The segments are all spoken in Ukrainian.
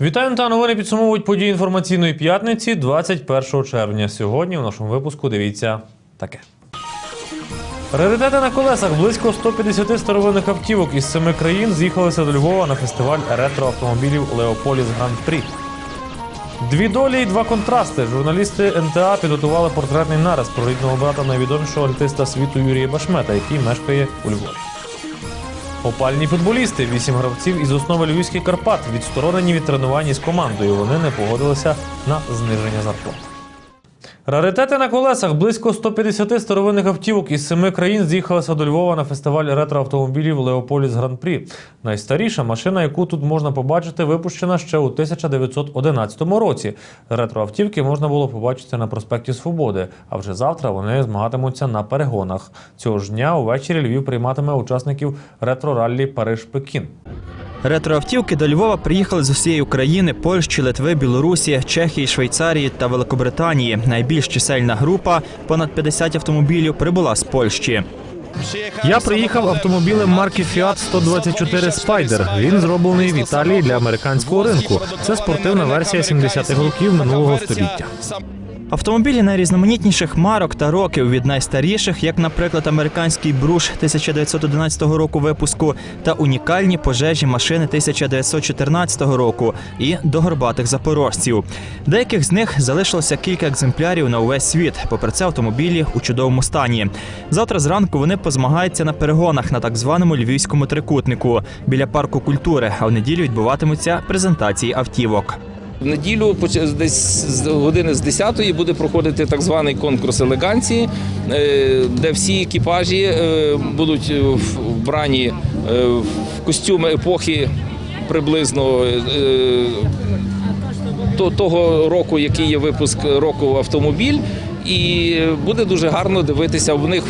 Вітаю та новини підсумовують події інформаційної п'ятниці 21 червня. Сьогодні в нашому випуску дивіться таке. Раритети на колесах близько 150 старовинних автівок із семи країн з'їхалися до Львова на фестиваль ретроавтомобілів Леополіс Гран-Прі. Дві долі і два контрасти. Журналісти НТА підготували портретний нарис про рідного брата найвідомішого артиста світу Юрія Башмета, який мешкає у Львові. Опальні футболісти, вісім гравців із основи Львівських Карпат, відсторонені від тренувань із командою. Вони не погодилися на зниження зарплат. Раритети на колесах близько 150 старовинних автівок із семи країн з'їхалися до Львова на фестиваль ретроавтомобілів Леополіс Гран-Прі. Найстаріша машина, яку тут можна побачити, випущена ще у 1911 році. Ретроавтівки можна було побачити на проспекті Свободи. А вже завтра вони змагатимуться на перегонах. Цього ж дня увечері Львів прийматиме учасників ретро-раллі Париж-Пекін. Ретроавтівки до Львова приїхали з усієї України, Польщі, Литви, Білорусі, Чехії, Швейцарії та Великобританії. Найбільш чисельна група, понад 50 автомобілів, прибула з Польщі. Я приїхав автомобілем марки Fiat 124 Spider. Він зроблений в Італії для американського ринку. Це спортивна версія 70-х років минулого століття. Автомобілі найрізноманітніших марок та років від найстаріших, як, наприклад, американський бруш 1911 року випуску, та унікальні пожежі машини 1914 року і до горбатих запорожців. Деяких з них залишилося кілька екземплярів на увесь світ. Попри це, автомобілі у чудовому стані. Завтра зранку вони позмагаються на перегонах на так званому львівському трикутнику біля парку культури. А в неділю відбуватимуться презентації автівок. В неділю десь з години з 10-ї буде проходити так званий конкурс елеганції, е, де всі екіпажі е, будуть вбрані е, в костюми епохи приблизно того року, який є випуск року автомобіль. І буде дуже гарно дивитися. В них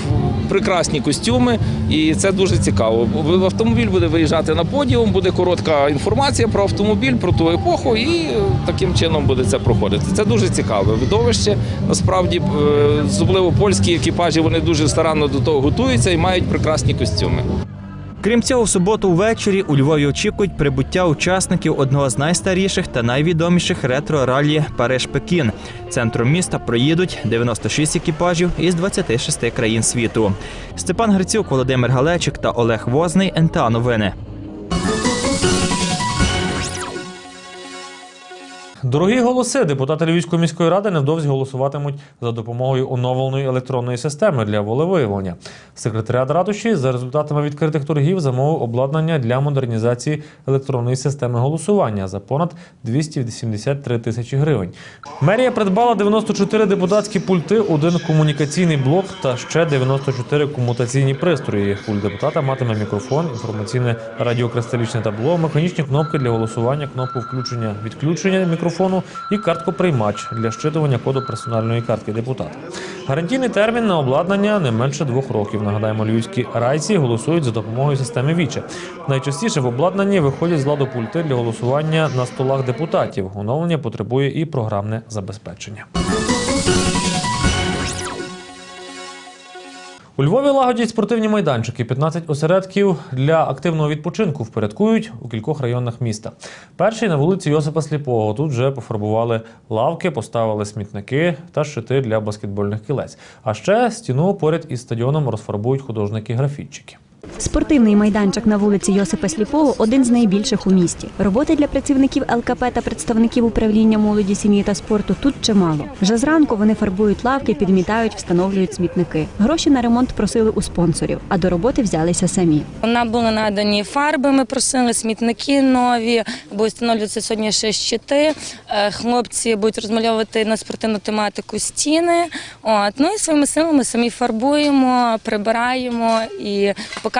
прекрасні костюми, і це дуже цікаво. Автомобіль буде виїжджати на подіум, буде коротка інформація про автомобіль, про ту епоху, і е, таким чином буде це проходити. Це дуже цікаве видовище. Насправді, е, особливо польські екіпажі, вони дуже старанно до того готуються і мають прекрасні костюми. Крім цього, в суботу ввечері у Львові очікують прибуття учасників одного з найстаріших та найвідоміших ретро-раллі Париж-Пекін. Центром міста проїдуть 96 екіпажів із 26 країн світу. Степан Грицюк, Володимир Галечик та Олег Возний. НТА Новини. Дорогі голоси, депутати Львівської міської ради невдовзі голосуватимуть за допомогою оновленої електронної системи для волевиявлення. Секретаріат ратуші за результатами відкритих торгів замовив обладнання для модернізації електронної системи голосування за понад 273 тисячі гривень. Мерія придбала 94 депутатські пульти, один комунікаційний блок та ще 94 комутаційні пристрої. Пульт депутата матиме мікрофон, інформаційне радіокристалічне табло, механічні кнопки для голосування, кнопку включення відключення мікрофону і карткоприймач для щитування коду персональної картки депутата. Гарантійний термін на обладнання не менше двох років. Нагадаємо, львівські райці голосують за допомогою системи Віче. Найчастіше в обладнанні виходять з ладу пульти для голосування на столах депутатів. Оновлення потребує і програмне забезпечення. У Львові лагодять спортивні майданчики. 15 осередків для активного відпочинку впорядкують у кількох районах міста. Перший на вулиці Йосипа Сліпого. Тут вже пофарбували лавки, поставили смітники та щити для баскетбольних кілець. А ще стіну поряд із стадіоном розфарбують художники-графітчики. Спортивний майданчик на вулиці Йосипа Сліпого один з найбільших у місті. Роботи для працівників ЛКП та представників управління молоді, сім'ї та спорту тут чимало. Вже зранку вони фарбують лавки, підмітають, встановлюють смітники. Гроші на ремонт просили у спонсорів, а до роботи взялися самі. Нам були надані фарби, ми просили смітники нові, будуть встановлюватися сьогодні ще щити. Е, Хлопці будуть розмальовувати на спортивну тематику стіни. От. Ну і своїми силами самі фарбуємо, прибираємо і показуємо,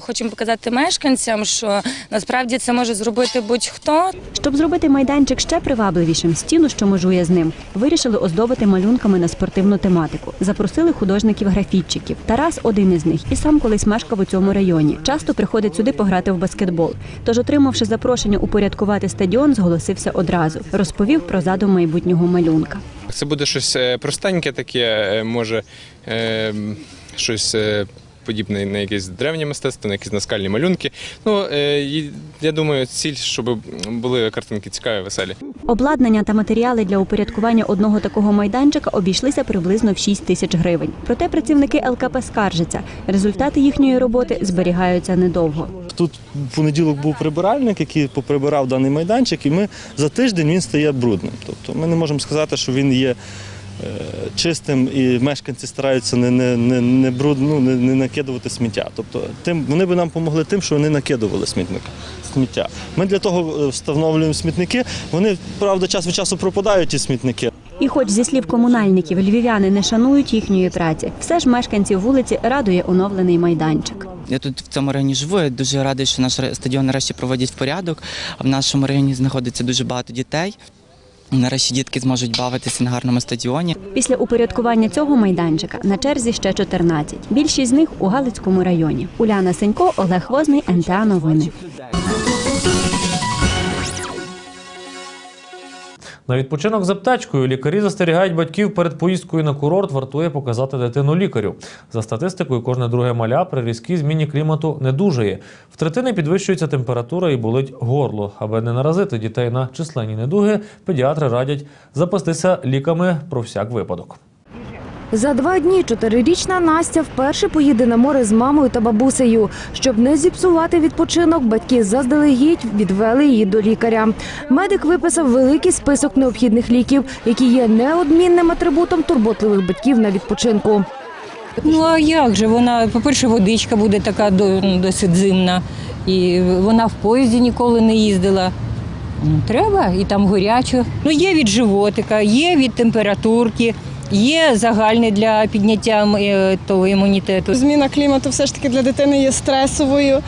хочемо показати мешканцям, що насправді це може зробити будь-хто. Щоб зробити майданчик ще привабливішим, стіну, що межує з ним, вирішили оздобити малюнками на спортивну тематику. Запросили художників-графітчиків. Тарас один із них і сам колись мешкав у цьому районі. Часто приходить сюди пограти в баскетбол. Тож, отримавши запрошення упорядкувати стадіон, зголосився одразу. Розповів про задум майбутнього малюнка. Це буде щось е, простеньке таке, е, може е, щось подібне на якесь древнє мистецтво, на якісь наскальні малюнки. Ну, е, я думаю, ціль, щоб були картинки цікаві, веселі. Обладнання та матеріали для упорядкування одного такого майданчика обійшлися приблизно в 6 тисяч гривень. Проте працівники ЛКП скаржаться. Результати їхньої роботи зберігаються недовго. Тут в понеділок був прибиральник, який поприбирав даний майданчик, і ми за тиждень він стає брудним. Тобто ми не можемо сказати, що він є чистим і мешканці стараються не, не, не, не, бруд, ну, не, не накидувати сміття. Тобто тим, вони би нам допомогли тим, що вони накидували смітник, сміття. Ми для того е, встановлюємо смітники. Вони, правда, час від часу пропадають ті смітники. І хоч зі слів комунальників львів'яни не шанують їхньої праці, все ж мешканців вулиці радує оновлений майданчик. Я тут в цьому районі живу. Я дуже радий, що наш стадіон нарешті проводять в порядок. А в нашому районі знаходиться дуже багато дітей. Нарешті дітки зможуть бавитися на гарному стадіоні. Після упорядкування цього майданчика на черзі ще 14. Більшість з них у Галицькому районі. Уляна Сенько, Олег Возний, НТА Новини. На відпочинок з аптечкою лікарі застерігають батьків перед поїздкою на курорт вартує показати дитину лікарю. За статистикою, кожне друге маля при різкій зміні клімату не дужає. В третини підвищується температура і болить горло. Аби не наразити дітей на численні недуги, педіатри радять запастися ліками про всяк випадок. За два дні чотирирічна Настя вперше поїде на море з мамою та бабусею. Щоб не зіпсувати відпочинок, батьки заздалегідь відвели її до лікаря. Медик виписав великий список необхідних ліків, які є неодмінним атрибутом турботливих батьків на відпочинку. Ну а як же? Вона, по-перше, водичка буде така ну, досить зимна. І вона в поїзді ніколи не їздила. Ну, треба, і там горячо. Ну, є від животика, є від температурки, є загальне для підняття е, того імунітету. Зміна клімату все ж таки для дитини є стресовою.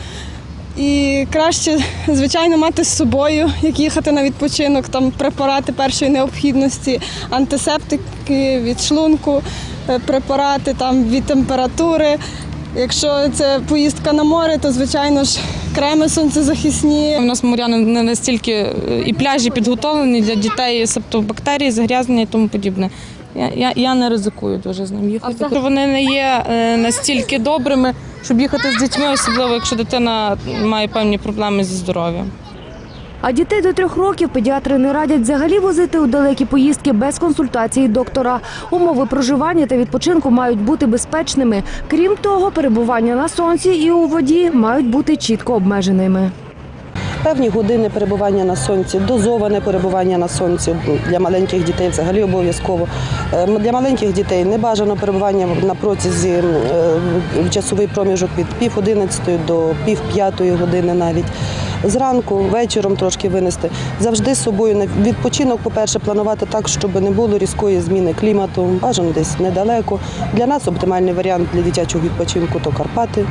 І краще, звичайно, мати з собою, як їхати на відпочинок, там препарати першої необхідності, антисептики від шлунку, е, препарати там від температури. Якщо це поїздка на море, то звичайно ж креми сонцезахисні. У нас моря не- настільки е, і пляжі підготовлені для дітей, себто бактерії, загрязнення і тому подібне. Я, я, я не ризикую дуже з ним їхати. Вони не є е, настільки добрими, щоб їхати з дітьми, особливо якщо дитина має певні проблеми зі здоров'ям. А дітей до трьох років педіатри не радять взагалі возити у далекі поїздки без консультації доктора. Умови проживання та відпочинку мають бути безпечними. Крім того, перебування на сонці і у воді мають бути чітко обмеженими. Певні години перебування на сонці, дозоване перебування на сонці для маленьких дітей взагалі обов'язково. Е, Для маленьких дітей не бажано перебування на протязі е, часовий проміжок від пів одинадцятої до пів п'ятої години навіть. Зранку, вечором трошки винести. Завжди з собою відпочинок, по-перше, планувати так, щоб не було різкої зміни клімату, бажано десь недалеко. Для нас оптимальний варіант для дитячого відпочинку то Карпати.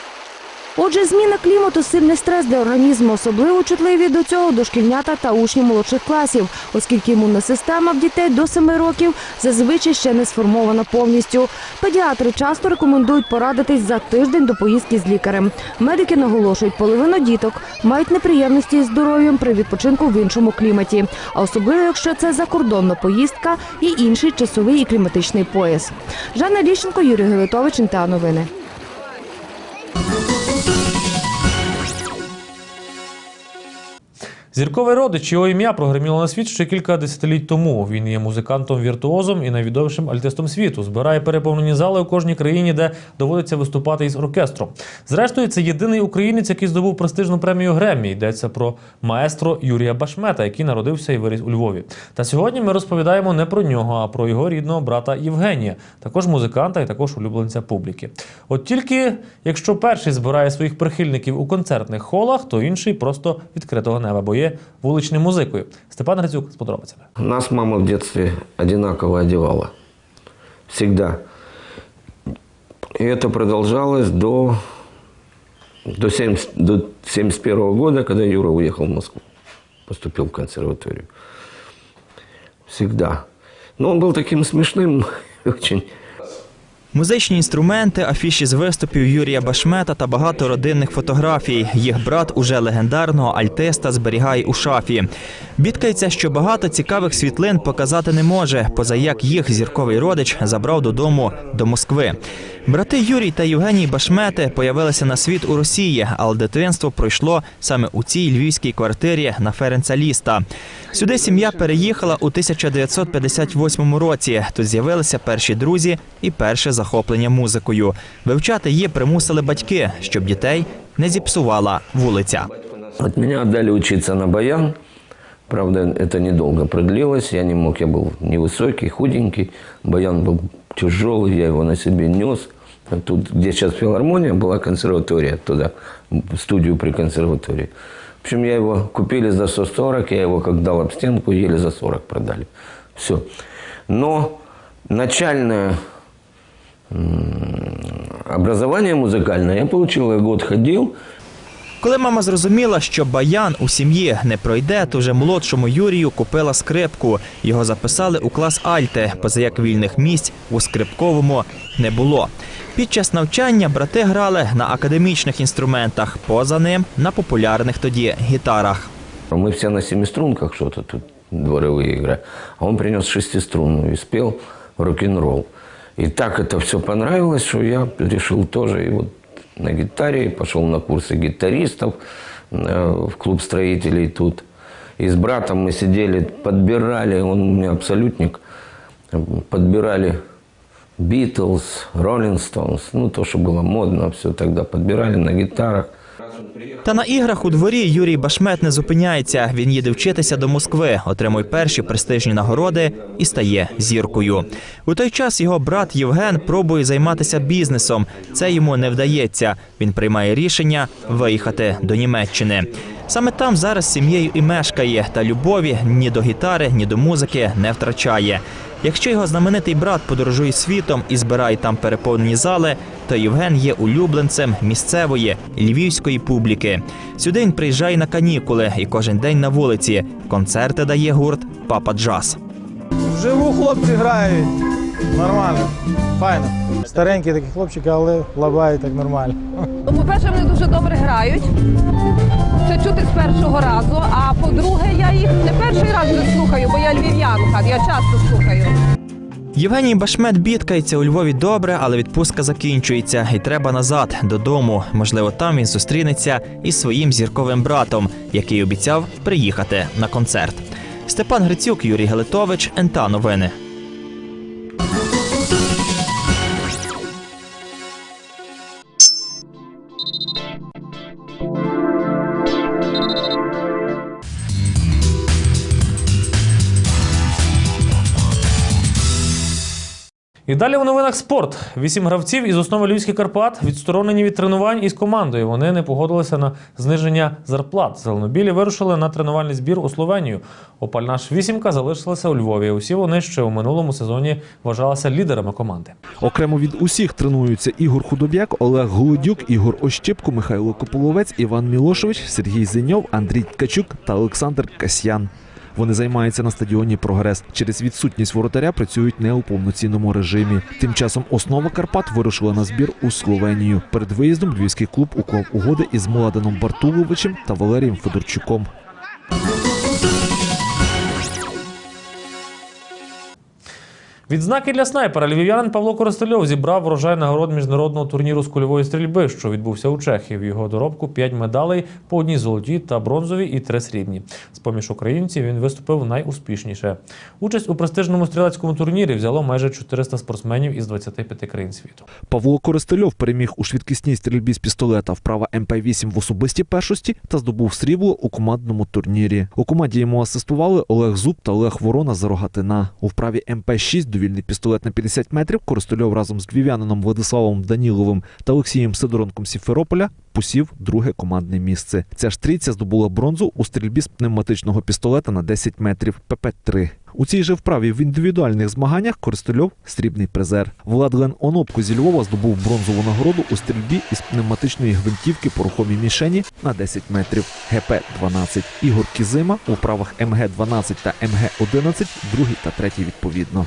Отже, зміна клімату сильний стрес для організму, особливо чутливі до цього дошкільнята та учні молодших класів, оскільки імунна система в дітей до 7 років зазвичай ще не сформована повністю. Педіатри часто рекомендують порадитись за тиждень до поїздки з лікарем. Медики наголошують, половина діток мають неприємності із здоров'ям при відпочинку в іншому кліматі, а особливо якщо це закордонна поїздка і інший часовий і кліматичний пояс. Жанна Ліщенко, Юрій Гелитович, НТА Новини. Зірковий родич його ім'я прогреміло на світ ще кілька десятиліть тому. Він є музикантом-віртуозом і найвідомішим альтистом світу. Збирає переповнені зали у кожній країні, де доводиться виступати із оркестром. Зрештою, це єдиний українець, який здобув престижну премію Греммі. Йдеться про маестро Юрія Башмета, який народився і виріс у Львові. Та сьогодні ми розповідаємо не про нього, а про його рідного брата Євгенія, також музиканта і також улюбленця публіки. От тільки якщо перший збирає своїх прихильників у концертних холах, то інший просто відкритого неба, бо є вуличним музикою. Степан Грицюк з подробицями. Нас мама в детстве одинаково одевала. Всегда. И это продолжалось до, до, 70, до 71 года, когда Юра уехал в Москву. Поступил в консерваторию. Всегда. Но он был таким смешным очень. Музичні інструменти, афіші з виступів Юрія Башмета та багато родинних фотографій. Їх брат уже легендарного альтиста зберігає у шафі. Бідкається, що багато цікавих світлин показати не може, поза як їх зірковий родич забрав додому до Москви. Брати Юрій та Євгеній Башмети появилися на світ у Росії, але дитинство пройшло саме у цій львівській квартирі на Ференца Ліста. Сюди сім'я переїхала у 1958 році. Тут з'явилися перші друзі і перше захоплення музикою. Вивчати її примусили батьки, щоб дітей не зіпсувала вулиця. От меня отдали учиться на баян. Правда, это недолго продлилось. Я не мог, я был невысокий, худенький. Баян был тяжелый, я его на себе нес. А Тут, где сейчас филармония, была консерватория туда, студию при консерватории. В общем, я его купили за 140, я его как дал об стенку, еле за 40 продали. Все. Но начальное образование музыкальное я получил, я год ходил, Коли мама зрозуміла, що баян у сім'ї не пройде, то вже молодшому Юрію купила скрипку. Його записали у клас Альте, поза як вільних місць у скрипковому не було. Під час навчання брати грали на академічних інструментах, поза ним на популярних тоді гітарах. Мы все на семиструнках что-то тут дворовые игры. А он принес шестиструнную и спел рок-н-ролл. И так это все понравилось, что я решил тоже и вот на гитаре, пошел на курсы гитаристов э, в клуб строителей тут. И с братом мы сидели, подбирали, он у меня абсолютник, подбирали Битлз, Роллинг Стоунс, ну то, что было модно, все тогда подбирали на гитарах. Та на іграх у дворі Юрій Башмет не зупиняється. Він їде вчитися до Москви, отримує перші престижні нагороди і стає зіркою. У той час його брат Євген пробує займатися бізнесом. Це йому не вдається. Він приймає рішення виїхати до Німеччини. Саме там зараз з сім'єю і мешкає, та любові ні до гітари, ні до музики не втрачає. Якщо його знаменитий брат подорожує світом і збирає там переповнені зали, то Євген є улюбленцем місцевої львівської публіки. Сюди він приїжджає на канікули і кожен день на вулиці. Концерти дає гурт Папа Джаз. Вживу хлопці грають. Нормально. Файно. Старенькі такі хлопчики, але лабають так нормально. Ну, по-перше, вони дуже добре грають. Першого разу. А по-друге, я їх не перший раз вже слухаю, бо я львів'янка, я часто слухаю. Євгеній Башмет бідкається у Львові добре, але відпустка закінчується і треба назад додому. Можливо, там він зустрінеться із своїм зірковим братом, який обіцяв приїхати на концерт. Степан Грицюк, Юрій Галитович, НТА Новини. І далі у новинах спорт. Вісім гравців із основи Львівських Карпат відсторонені від тренувань із командою. Вони не погодилися на зниження зарплат. Зеленобілі вирушили на тренувальний збір у Словенію. Опальна ж вісімка залишилася у Львові. Усі вони ще у минулому сезоні вважалися лідерами команди. Окремо від усіх тренуються Ігор Худоб'як, Олег Голодюк, Ігор Ощепко, Михайло Кополовець, Іван Мілошевич, Сергій Зеньов, Андрій Ткачук та Олександр Касьян. Вони займаються на стадіоні Прогрес. Через відсутність воротаря працюють не у повноцінному режимі. Тим часом основа Карпат вирушила на збір у Словенію. Перед виїздом львівський клуб уклав угоди із Младеном Бартуловичем та Валерієм Федорчуком. Відзнаки для снайпера львів'янин Павло Коростельов зібрав врожай нагород міжнародного турніру з кульової стрільби, що відбувся у Чехії. В його доробку 5 медалей по одній золотій та бронзовій і три срібні. З поміж українців він виступив найуспішніше. Участь у престижному стрілецькому турнірі взяло майже 400 спортсменів із 25 країн світу. Павло Коростельов переміг у швидкісній стрільбі з пістолета вправа МП-8 в особистій першості та здобув срібло у командному турнірі. У команді йому асистували Олег Зуб та Олег Ворона з Рогатина. У вправі МП-6 довільний пістолет на 50 метрів Коростельов разом з львів'янином Владиславом Даніловим та Олексієм Сидоронком з Сімферополя посів друге командне місце. Ця ж трійця здобула бронзу у стрільбі з пневматичного пістолета на 10 метрів ПП-3. У цій же вправі в індивідуальних змаганнях Коростельов – срібний призер. Владлен Онопко зі Львова здобув бронзову нагороду у стрільбі із пневматичної гвинтівки по рухомій мішені на 10 метрів ГП-12. Ігор Кізима у вправах МГ-12 та МГ-11 другий та третій відповідно.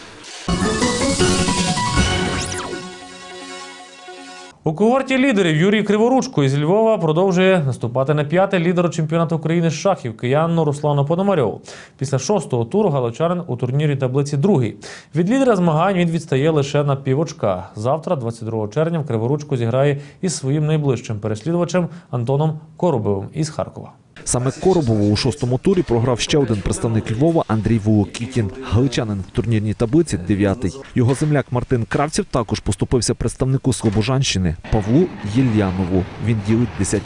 У когорті лідерів Юрій Криворучко із Львова продовжує наступати на п'яте лідеру чемпіонату України з шахів киянну Руслану Пономарьову. Після шостого туру галичанин у турнірі таблиці другий. Від лідера змагань він відстає лише на півочка. Завтра, 22 червня, в Криворучко зіграє із своїм найближчим переслідувачем Антоном Коробовим із Харкова. Саме Коробову у шостому турі програв ще один представник Львова Андрій Волокітін. Галичанин в турнірній таблиці дев'ятий. Його земляк Мартин Кравців також поступився представнику Слобожанщини Павлу Єльянову. Він ділить 10-11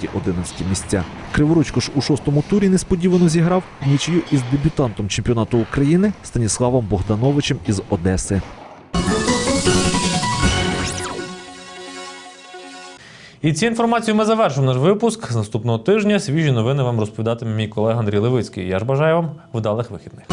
місця. Криворучко ж у шостому турі несподівано зіграв нічию із дебютантом чемпіонату України Станіславом Богдановичем із Одеси. І ці інформацію ми завершимо наш випуск. З наступного тижня свіжі новини вам розповідатиме мій колега Андрій Левицький. Я ж бажаю вам вдалих вихідних.